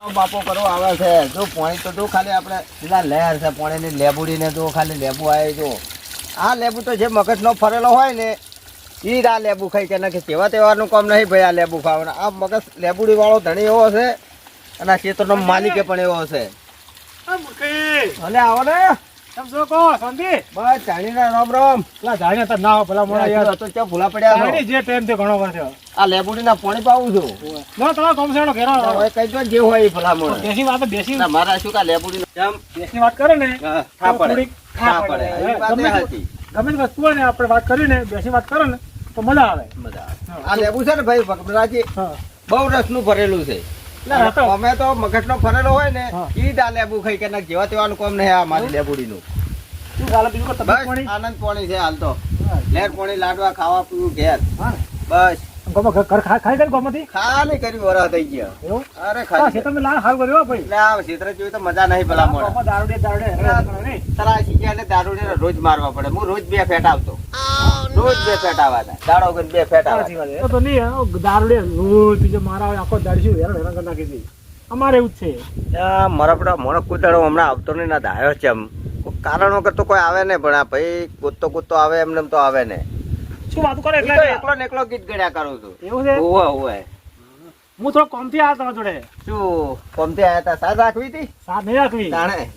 બાપો કરો આવે છે. જો પોણી તો જો ખાલી આપણે પેલા લહેર છે પાણીની લેબુડીને જો ખાલી લેબુ આવે જો. આ લેબુ તો જે મગજનો ફરેલો હોય ને એ જ આ લેબુ ખાઈ કે નાખે તેવા તહેવારનું કામ નહીં ભાઈ આ લેબુ ખાવાનું. આ મગજ લેબુડી વાળો ધણી એવો છે અને આ ક્ષેત્રનો માલિકે પણ એવો છે. ભલે આવો ને. બસ જાણીને રામ રામ. આ તો ચા ભૂલા પડ્યા છો. આ લેબુડીના પાણી પાવું છું. હવે કઈ તો જે હોય એ ભલામણ. ના, મારા શું કા લેબોરેટરી જેમ બેસી વાત કરે ને ખા પડે. ખા વાત ગમે હતી. ગમે વસ્તુ હોય ને આપણે વાત કરીને બેસી વાત કરો ને તો મજા આવે. મજા આવે. આ લેબુ છે ને ભાઈ ભગવરાજી બહુ રસનું ભરેલું છે. ના, ના, અમે તો મગજનો ફરેલો હોય ને. ઈ જ આ લેબુ ખાઈ કે ના જેવા તેવાનું કામ નહીં આ મારી લેબુડીનું. નું કોઈ તબિયત આનંદ પાણી છે હાલ તો. લેર પાણી લાડવા ખાવા પીવું ઘેર. બસ. ગમે ઘર- ખાલી કરી વરા થઈ ગયા. એવું? અરે ખાલી ખેતરમાં લાલ હાલ કર્યો ભાઈ. તો મજા નહીં ભલા મળે આમાં દારૂડે દારૂડે તરા શીખ્યા રોજ મારવા પડે. હું રોજ બે ફેટ આવતો. રોજ બે ફેટ આવવાના. દાડો કરીને બે ફેટ સાચી આવવાના. વાત છે. એ તો નહીં, દારૂડે રોજ બીજો મારા આખો દાડશું હેરાન હેરાન કરી નાખી દી અમારે એવું જ છે. આ મારા પેલા મોણક કુદાડો હમણાં આવતો નહીં ના દાયો છે એમ. કારણ વગર તો કોઈ આવે નહીં પણ આ ભાઈ કૂદતો કૂદતો આવે એમને એમ તો આવે ને શું વાતું કરે એટલે? એકલો એકલો ગીત ગળ્યા કરું છું. એવું છે? ઓવે ઓવે હું થોડો કોમથી આવ્યા તમારા જોડે. શું કોમથી આવ્યા હતા સાથ રાખવી હતી? સાત નહીં રાખવી? તાણે.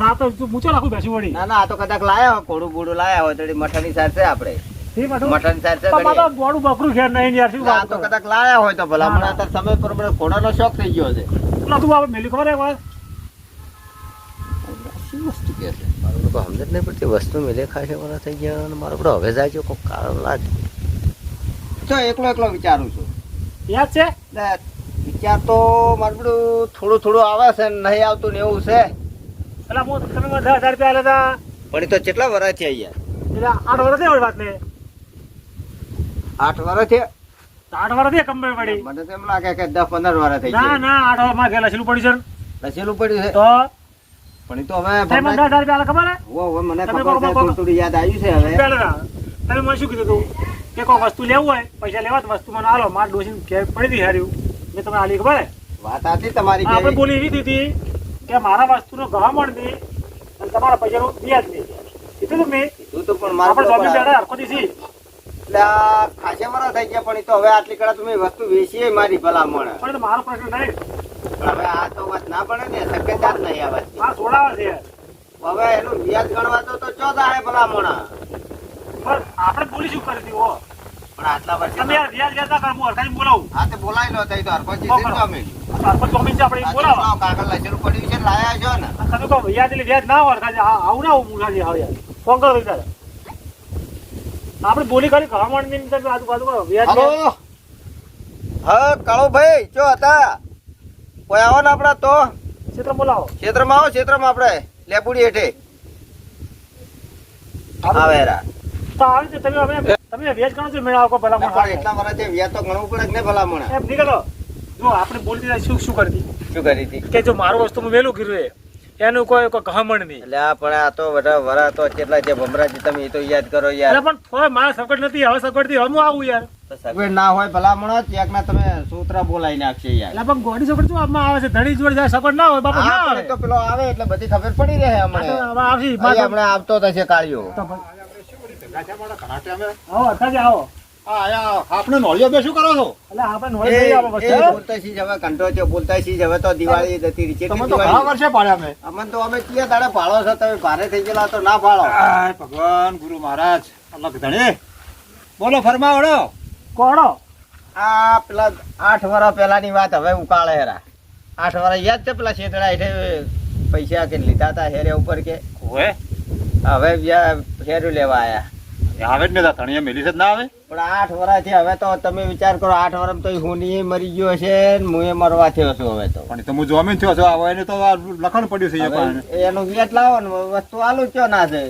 સાત તું મૂચો રાખું બેસી વળી. ના ના આ તો કદાચ લાયા હોય કોડું બોડું લાયા હોય તો મઠાની સાર છે આપણે. મટન? સાર છે બોડું બકરું નહીં યાર શું આ વાત તો કદાચ લાયા હોય તો ભલા મને ના. અત્યારે સમય ઘોડાનો શોખ થઈ ગયો છે. પેલા તું આપણે મેલી ખબર હે શું વસ્તુ કે છે? સમજ જ નહીં પડતી વસ્તુ મેલે ખાશે મને થઈ ગયા અને મારો બધો હવે જાય છે કોઈ કારણ લાગે જો. એકલો એકલો વિચારું છું. યાદ છે? વિચાર તો મારું બધું થોડું થોડું આવે છે નહીં આવતું ને એવું છે. એટલે હું તમે દસ હજાર રૂપિયા હતા પણ એ તો કેટલા વર્ષ છે અહીંયા એટલે આઠ વર્ષ થઈ વાત ને આઠ વર્ષ છે આઠ વર્ષ થયા કંપની પડી મને તો એમ લાગે કે દસ પંદર વર્ષ થઈ ના ના આઠ વર્ષમાં ગયેલા છેલ્લું પડ્યું છે લસેલું પડ્યું છે? તો પણ એ તો હવે તમે મને દસ હજાર રૂપિયા ખબર હે? હવે મને ખબર છે થોડું યાદ આવ્યું છે હવે. તમે મને શું કીધું તું? કે કોઈ વસ્તુ લેવું હોય પૈસા લેવા તો વસ્તુ મને આલો. માર ડોસી કે પડી હતી હાર્યું. મેં તમને આલી ખબર હે? વાત હતી તમારી આપણે બોલી એવી દીધી કે મારા વસ્તુનો ગહામણ નહીં અને તમારા પૈસાનું વ્યાજ નહીં કીધું તું મેં? તું તો પણ મારા આપણે પર જોબી બેડા આખો દીધી એટલે ખાસે મરા થઈ ગયા પણ એ તો હવે આટલી કડા તમે વસ્તુ વેચીએ મારી ભલામણ. પણ એ તો મારો પ્રશ્ન નહીં હવે આ તો વાત ના પડે ને શક્યતા જ નહીં આ વાત સોડાવા છે. હવે એનું વ્યાજ ગણવા તો તો ચોદા હે ભલામણ? પણ આપણે બોલી શું કરી હો? પણ આટલા વર્ષે તમે વ્યાજ લેતા કર હું હરખાઈ બોલાવું. હા તે બોલાવી લો તઈ તો હરપંચી હો, છે ને અમે હરખો જોમીન અમે આપણે તો બોલાવો. લાવો, કાગળ લખેલું પડ્યું છે લાયા છો ને. તમે કહો વ્યાજ એટલે વ્યાજ ના હોય હરખાઈ આવું ના આવું મુખાજી આવે ફોન કરો વિચાર. આપણે બોલી કરી ગહામણની તમે આજુબાજુ વ્યાજ હા કાળો ભાઈ ચો હતા? કોઈ આવો ને આપડા તો. ક્ષેત્ર બોલાવો. ક્ષેત્રમાં આવો ક્ષેત્રમાં આપણે. લેપુડી હેઠે. આવેરા તો તમે અમે તમે વ્યાજ ગણો છો મેળા આવો ભલા એટલા વર્ષે વ્યાજ તો ગણવું પડે કે નહીં ભલામણ? એમ નીકળો. જો આપણે બોલતી શું શું કરતી? શું કરી હતી? કે જો મારું વસ્તુ વેલું કર્યું એનું કોઈ કોઈ ગહામણ નહીં. એટલે આ પણ આ તો બધા વરા તો કેટલા છે ભમરાજી તમે એ તો યાદ કરો યાર. પણ થોડા મારા સગવડ નથી હવે સગવડથી હવે આવું યાર. ના હોય ભલામણ ચેક ના તમે સૂત્ર બોલાવી નાખશે યાર. એટલે પણ ગોડી સગવડ શું આમાં આવે છે? ધણી જોડે જાય સગવડ ના હોય બાપા ના આવે. તો પેલો આવે એટલે બધી ખબર પડી રહે હમણે. આવશે અહીં આવતો થશે કાળિયો તો પણ- આવો અઠાજી આવો. આપણે નોળિયો બે શું કરો છો? એટલે આપણે એ નોળે લઈ આવો એ વસ્તુ. બોલતા છીએ હવે? કંટો છે બોલતા છીએ હવે તો દિવાળી જતી રહી છે તમે કેટલી તો ઘણા દિવાળી? વર્ષે પાડ્યા મેં. અમને તો અમે કીએ દાડે પાળો છો? તમે ભારે થઈ ગયેલા તો ના પાડો. ભગવાન ગુરુ મહારાજ. અલગ ધણી. બોલો ફરમાવડો. કોણો આ પેલા આઠ વર્ષ પહેલાની વાત હવે ઉકાળે હેરા. આઠ વર્ષ યાદ છે પેલા છેતડા હેઠે પૈસા કે લીધા હતા હેરે ઉપર કે? ઓએ હવે હેરું લેવા આયા. આવે જ ને ધણીએ મેલી છે ના આવે? પણ આઠ વર્ષથી હવે તો તમે વિચાર કરો આઠ વર્ષ તો નહીં મરી ગયો છે ને હું મરવા થયો છું હવે તો. પણ તમે જોમીન થયો છો હવે એને તો લખણ પડ્યું છે એ હવે એનું વેટ લાવો ને વસ્તુ આલુ ક્યો ના છે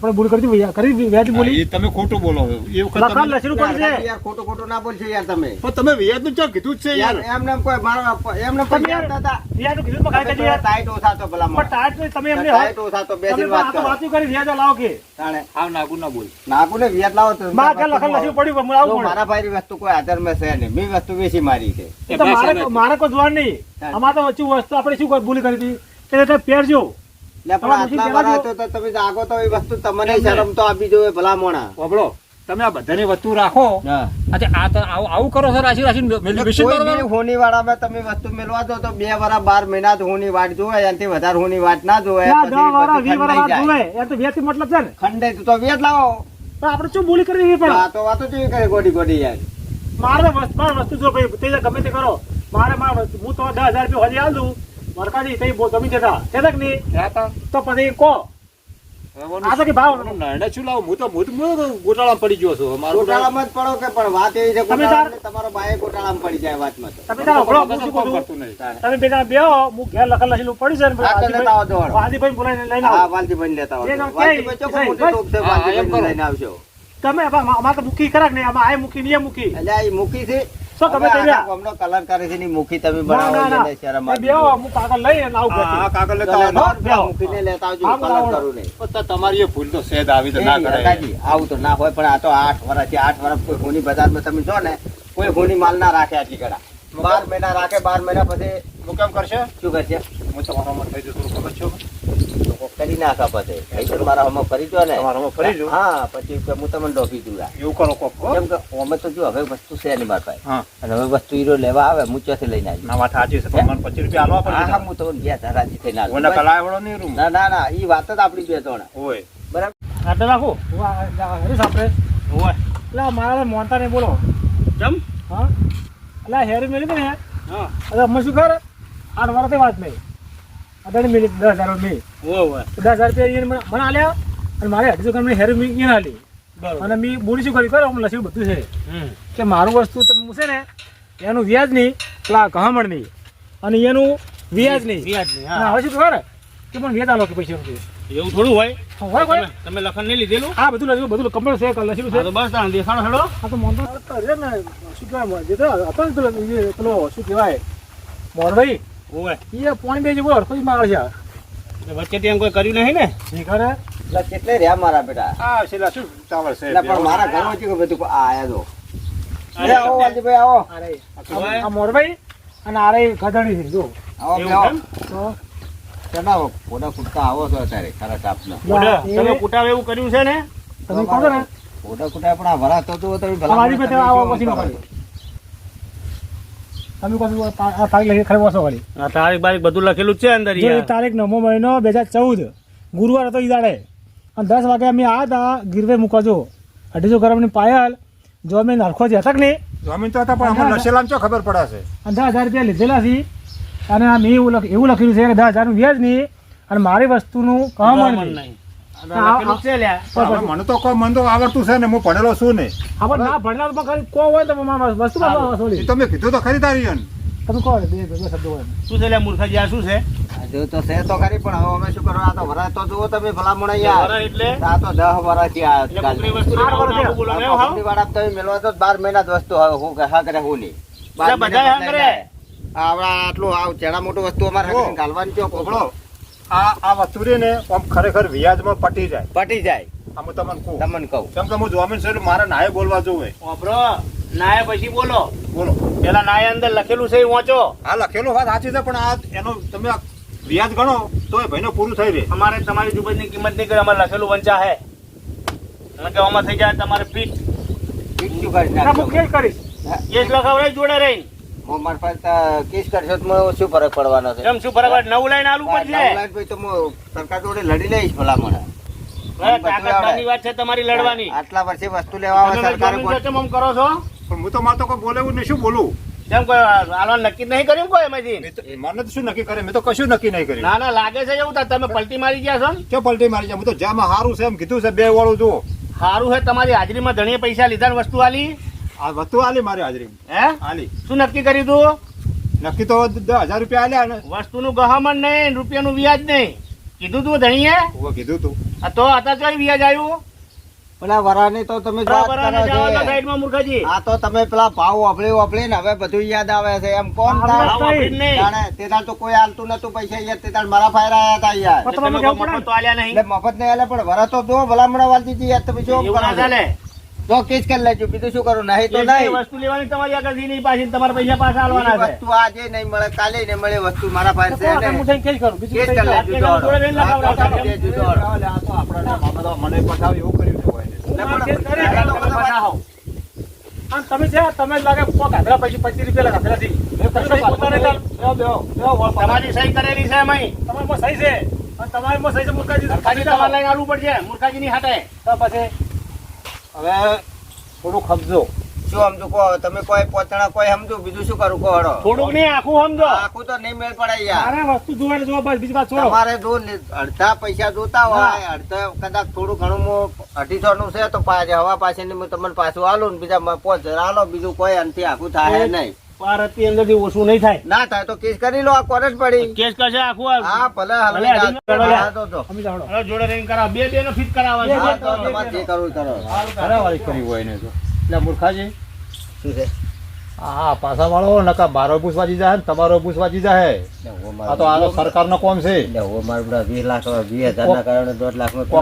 આપણે ભૂલ કરી ભૈયા કરી વ્યાજ બોલી. તમે ખોટું બોલો. એ વખત લખાણ લખેલું પડશે યાર ખોટું ખોટું ના બોલશો યાર તમે. પણ તમે વ્યાજનું ચા કીધું છે યાર એમને એમ કોઈ મારો એમને પણ યાર- યાર દાદા વ્યાજ તો કીધું પણ કાંઈ કરી યાર. ટાઈટ ઓસા તો ભલા પણ ટાઈટ તમે એમને ટાઈટ ઓસા તો પણ આ વાત વાતું કરી વ્યાજ લાવો કે. તાણે. આવ નાગુ ના બોલ. નાગુ ને વ્યાજ લાવો તો મારા કે લખાણ લખ્યું પડ્યું પણ આવું મારા ભાઈની વસ્તુ કોઈ આધારમાં છે નહીં. મેં વસ્તુ વેચી મારી છે. મારે મારે કોઈ જોવાનું નહીં. અમારે તો વચ્ચે વસ્તુ આપણે શું કોઈ ભૂલ કરી હતી? કે તે પહેરજો. તમે જાગો તો એ વસ્તુ તમને શરમ તો આપી જોઈએ ભલા મોણા બોબડો તમે આ બધાની વસ્તુ રાખો. આજે આ આવું આવું કરો છો રાશી રાશી મેલી બેસી કોઈ કરો બી હોની વાળામાં તમે વસ્તુ મેળવા દો તો બે વરા બાર મહિના જ હોની વાટ જોવે એનાથી વધારે હોની વાટ ના જોવે મતલબ છે ને. તો વ્યાજ લાવો. પણ આપણે શું બોલી કરી પણ? આ તો વાતો કરે ગોડી ગોડી યાર? મારે વસ્તુ જો ભાઈ ગમે તે કરો. મારે હું તો દસ હજાર રૂપિયા હજી દઉં મરકાજી તઈ ગમી જતા છે કે નહીં તો. પછી કો? આ તો કે ભાવ નાના શું હું તો હું ગોટાળામાં પડી ગયો છું. મારું ગોટાળામાં જ પડો કે પણ વાત એવી છે તમે ને તમારો ગોટાળામાં પડી જાય વાતમાં તો. તમે તારો ભલો, હું શું કહું નહીં. તમે ભેગા બેહો હું ઘેર લખેલ લખેલું પડી છે ને લેતા આવો. વાદીભાઈ બોલાવીને લઈને હા વાલજીભાઈ લેતા આવજો. વાલજીભાઈ ચોખ્ખો મોટી. છે. લઈને આવજો. તમે અમારે તો મૂકી ખરા ને આમાં આ મૂકી ને એ મૂકી. એટલે આ મૂકી છે. શું તમે તે હવે રહ્યા? આખા ગામનો કલર કરે છે ની મુખી તમે બનાવો ના. શરમ આવી હું કાગળ લઈને આવું હા, કાગળ લેતા આવો. મૂકીને લેતા આવજો, કલર કરું નહીં. પણ તો તમારી એ ભૂલ તો સેદ આવી તો ના કરે આવું તો ના હોય પણ આ તો આઠ વર્ષ આઠ વર્ષ કોઈ હોની બજારમાં તમે જો ને કોઈ હોની માલ ના રાખે આટલી ઘડા બાર મહિના રાખે બાર મહિના પછી મુકમ કેમ કરશે? શું કરશે? હું તમારો મત થઈ જતો ખબર છે? કરી નાખા પછી. પૈસા મારા હમો ફરી જો ને. મારા ફરી જો. હા પછી હું તમને ડોકી દઉં એવું કરો કોક કેમ કે અમે તો જો હવે વસ્તુ છે નહીં મારા પાસે. અને હવે વસ્તુ હીરો લેવા આવે હું ચોથી લઈને આવી ના વાત સાચી છે. પણ મને પચીસ રૂપિયા આલવા પડે હા હું તો ગયા તા રાજી થઈને આવ્યો. ઓના કલાય વળો નહીં રૂમ. ના ના ના ઈ વાત જ આપણી બે ત્રણ હોય. બરાબર? આટલે રાખો. હું આ- આ હરીશ આપણે ઓય એટલે મારા મોનતા ને બોલો. કેમ? હા? એટલે આ હેરી મેલી ને હા. હવે અમે શું કર આઠ વર્ષથી વાત નહીં. અદાણી મિલી દસ હજાર ઓય દસ હજાર રૂપિયા મને આલ્યા અને મારે અઢીસો ગ્રામની હેરી મિલી એને આલી. અને મેં બોલી શું કરી? કરો લખ્યું બધું છે. કે મારું વસ્તુ તમે છે ને એનું વ્યાજ નહીં પેલા ગહામણ નહીં. અને એનું વ્યાજ નહીં. વ્યાજ નહીં હા. હવે શું ખબર? કે પણ વ્યાજ આલો કે પૈસા એવું થોડું હોય? હોય હોય. તમે- લખન નહીં લીધેલું? આ બધું લખ્યું બધું કમ્પ્લીટ છે લખ્યું હા છે બસ તાણ દેખાડો હેડો. તો છે ને શું કહેવાય જે તો હતો ને પેલો શું કહેવાય મોરભાઈ ઓવે. એ પોણી બે જેવો કોઈ જ માળ છે. એટલે વચ્ચેથી એમ કોઈ કર્યું નહીં ને? જી કરે? એટલે કેટલે રહ્યા મારા બેટા? આ છેલા શું ચાવળ છે? એટલે પણ મારા ઘરમાં છે કે બધું આ આયા જો. અરે, એ આવો વાલજીભાઈ આવો. આ આ મોરભાઈ અને આરે રહી છે જો. આવો. એમ? તો? ચડાવો ફોટા ફૂટતા આવો છો અત્યારે ખરા તાપના પોડા તમે કુટાવ એવું કર્યું છે ને? તમે કહો ને? પોડા ફૂટા પણ આ વરા તો તો તમે ભલા મારી પાસે આવો પછી ન તમે તારીખ લખી ખરી વાસો કરી તારીખ બારીખ બધું લખેલું છે અંદર એ તારીખ નવમો મહિનો બે હજાર ચૌદ ગુરુવાર હતો ઈ દાડે અને દસ વાગે અમે આ હતા ગીરવે મૂકવા જો. અઢીસો ગ્રામની પાયલ જો અમે નરખો જ હતા કે નહીં? જમીન તો હતા પણ અમને નશેલામ ચો ખબર પડે છે અને દસ હજાર રૂપિયા લીધેલા છે. અને આ મેં એવું એવું લખેલું છે કે દસ હજારનું વ્યાજ નહીં અને મારી વસ્તુનું કામ નહીં. નહીં. આ લખેલું જ છે લ્યા. હવે મને તો કોઈ મન તો આવડતું છે ને હું ભણેલો છું ને. આપણે ના ભણનારમાં ખાલી કો હોય તો મારા વસ્તુ સોરી. તો મેં કીધું તો ખરીદારી તમે કહો બે બે શબ્દો હોય. શું છે લ્યા મૂર્ખાજી આ શું છે? જો તો છે તો ખરી પણ હવે અમે શું કરવા આ તો વરાત તો જુઓ તમે ભલામણ યાર એટલે આ તો દહ વર્ષથી આ એટલે ચાલે. કુકરી વસ્તુ આઠ વર્ષ નાખું બોલો ને, એવું હાવ? કંપની વાળા તમે મેળવા તો બાર મહિના જ વસ્તુ હવે હું હા કરે હું નહીં. જાય. આવડા આટલું આવ ચેડા મોટું વસ્તુ અમારે ગાલવાની છે ઘાલવાની આ આ વસ્તુ ને આમ ખરેખર વ્યાજમાં પટી જાય. પટી જાય. આ તમને કહું. તમને કહું. કેમ કે હું જમીન છે એટલે મારે નાય બોલવા જોવે વાપરો. નાય પછી બોલો. બોલો. પેલા નાય અંદર લખેલું છે એ વાંચો. આ લખેલું વાત સાચી છે પણ આ એનો તમે વ્યાજ ગણો તો એ ભાઈનો પૂરું થઈ રહે. અમારે તમારી જુબજની કિંમત નહીં કરી અમારે લખેલું વંચા હે. અને કે થઈ જાય તમારે ફીટ ઠીક શું કરી ના, નાખજો હું કેસ કરીશ. કેસ લખાવડાય જોડે રહીને. હું મારી પાસે કેસ કરશો તો શું ફરક પડવાનો છે? એમ શું ફરક? નવું લાઈન આલવું આ પડશે. લાખ પછી તો હું સરકાર જોડે લડી લઈશ ભલામણ. હવે વાત છે તમારી લડવાની. આટલા વર્ષે વસ્તુ લેવા આવે સરકારે આમ કરો છો. પણ હું તો મારે તો કોઈ બોલેવું નહીં. શું બોલું? કેમ કોઈ આલવાનું નક્કી નહીં કર્યું કોઈ એમાંથી? મને તો શું નક્કી કરે મેં તો કશું નક્કી નહીં કર્યું. ના ના લાગે છે એવું તો તમે પલટી મારી ગયા છો કે પલટી મારી ગયા? હું તો જેમાં સારું છે એમ કીધું છે બે વાળું જુઓ. સારું છે તમારી હાજરીમાં ધણીએ પૈસા લીધા વસ્તુ આલી? આ વસ્તુ આલી મારી હાજરી હે? આલી. શું નક્કી કર્યું તું? નક્કી તો દસ હજાર રૂપિયા આલ્યા ને. વસ્તુનું ગહામણ નહીં રૂપિયાનું વ્યાજ નહીં. કીધું તું ધણીએ? કીધું તું. તો આતા કઈ વ્યાજ આવ્યું પેલા વરાની તો તમે. સાઈડમાં મૂર્ખાજી. આ તો તમે પેલા ભાવ વાપરી વાપરી ને હવે બધું યાદ આવે છે. એમ કોણ તે તો કોઈ આલતું નતું પૈસા યાર તે મારા ફાયર આયા હતા યાર. મફત નહીં? આલે પણ વરા તો જો ભલામણ વાલતી હતી યાર તમે જો કેસ કરી લેજો બીજું શું કરું? નહીં તો નહીં. વસ્તુ લેવાની તમારી આગળથી નહીં પાછી તમારા પૈસા પાછા આલવાના છે. વસ્તુ આજે નહીં મળે કાલે નહીં મળે વસ્તુ મારા પાસે છે ને. હું કેસ કરું કેસ કરી કરું. લેજો આપણે દોડો. જોડે હા, લગાવડાવતા તો કેમ? દેજો દોડો. આ તો આપણા મામા તો મને પઠાવ એવું કર્યું છે તમે પાછા તમે છે તમે લાગે કોક પૈસા પચીસ રૂપિયા લાગે. તમે પાછા. તમારી સહી કરેલી છે એમાંય. તમારામાં સહી છે. અને તમારામાં સહી છે મુરકાજી મૂર્ખાજી તમારે લઈને આવવું પડશે મૂર્ખાજી ની હાથે તો પછી? હવે થોડું ખપજો શું સમજુ કહો તમે કોઈ પોતણા કોઈ સમજુ? બીજું શું કરું કહો થોડુંક નહીં આખું સમજો. આખું તો નહીં મેળ પડે યાર. વસ્તુ જોવાની જો બસ બીજી વાત તમારે જો અડધા પૈસા જોતા હોય અડધા કદાચ થોડું ઘણું હું અઢીસો નું છે તો પાછે હવા પાસે હું તમને પાછું આલું ને બીજા પાંચ હજાર આલો બીજું કોઈ અંતે આખું થાય નહીં. ભારતની અંદરથી ઓછું નહીં થાય. ના થાય તો કેસ કરી લો આ કોને પડી. કેસ કરશે આખું હા ભલે જોડે રહીને કરાવ બે બે નો ફિટ કરાવવા જે કરવું કરો. કરાવાળી કરી હોય ને તો. એટલે મૂર્ખાજી શું છે? હા પાછા વાળો નકા મારો પૂછવા જાય ને તમારો પૂછવા જાય આ તો આ સરકારનો કોમ છે. હું મારા બધા વીસ લાખ વીસ હજાર ના કારણે દોઢ લાખ નો તમે.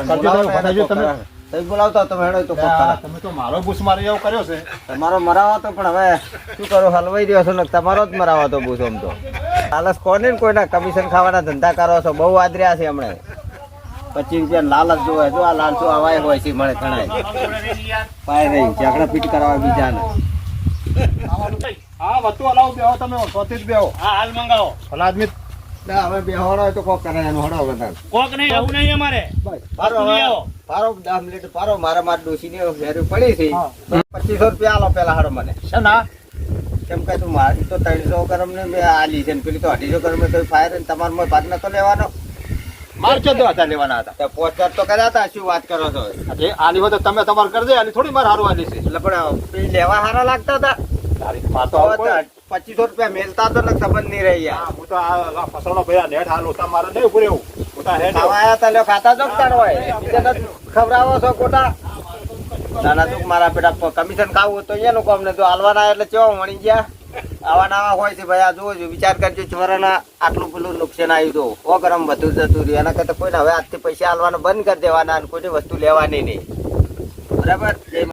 તમે. બોલાવતા તમે હેડો તો તમે તો મારો પૂછ મારી એવો કર્યો છે. તમારો મરાવા તો પણ હવે શું કરો હલવાઈ રહ્યો છો ને તમારો જ મરાવો તો પૂછો આમ તો. આલસ કોને કોઈના કમિશન ખાવાના ધંધા કરો છો? બહુ આદર્યા છે હમણાં. પચીસ રૂપિયા લાલચ જોવે જો આ લાલચો આવાય હોય છે મળે તણાય. પાય નહીં ઝઘડા પીટ કરવા બીજાને. હા વસ્તુ હલાવો બેહો તમે સોથી જ બેહો. હા હાલ મંગાવો. ભલા આદમી ના હવે બેહોડો હોય તો કોક કરે એનું હડો બધા કોક નહીં આવું નહીં અમારે. પારો વસ્તુ લઈ આવો. પારો દસ મિનિટ પારો મારા માર ડોશીની વેરી પડી છે. પચીસો રૂપિયા આલો પેલા હડો મને. છે ના? કેમ કે તું મારી તો ત્રણસો કરમ ને મેં છે ને પેલી તો અઢીસો કરમ તો ફાયર ને તમારો માં ભાગ નતો લેવાનો. માર ચૌદ હતા લેવાના હતા? પોસ્ટર તો કર્યા હતા શું વાત કરો છો? આલી આની વખતે તમે તમારે કરી દે આની થોડી માર હારું આલી છે. એટલે પણ લેવા હારા લાગતા હતા? માં તો તો પચીસો રૂપિયા મેલતા તો સંબંધ નહીં રહી યાર હું તો આ આ ભયા ભાઈ નેટ હાલું તમારે નહીં ઉભું રહેવું. હું તો આ નેટ આયા તા લ્યો ખાતા જો તાર હોય બીજાને ખવડાવો છો ખોટા. નાના દુઃખ મારા પેટા કમિશન ખાવું તો અહીંયાનું લોકો અમને તો હાલવાના એટલે ચેવા મળી ગયા? આવા નાવા હોય છે ભાઈ, આ જોજો વિચાર કરજો છોરાના આટલું પેલું નુકસાન આવ્યું તો. ઓ ગરમ બધું જતું રહ્યું. એના કરતા કોઈને હવે આજથી પૈસા આલવાનું બંધ કરી દેવાના અને કોઈ વસ્તુ લેવાની નહીં. બરાબર?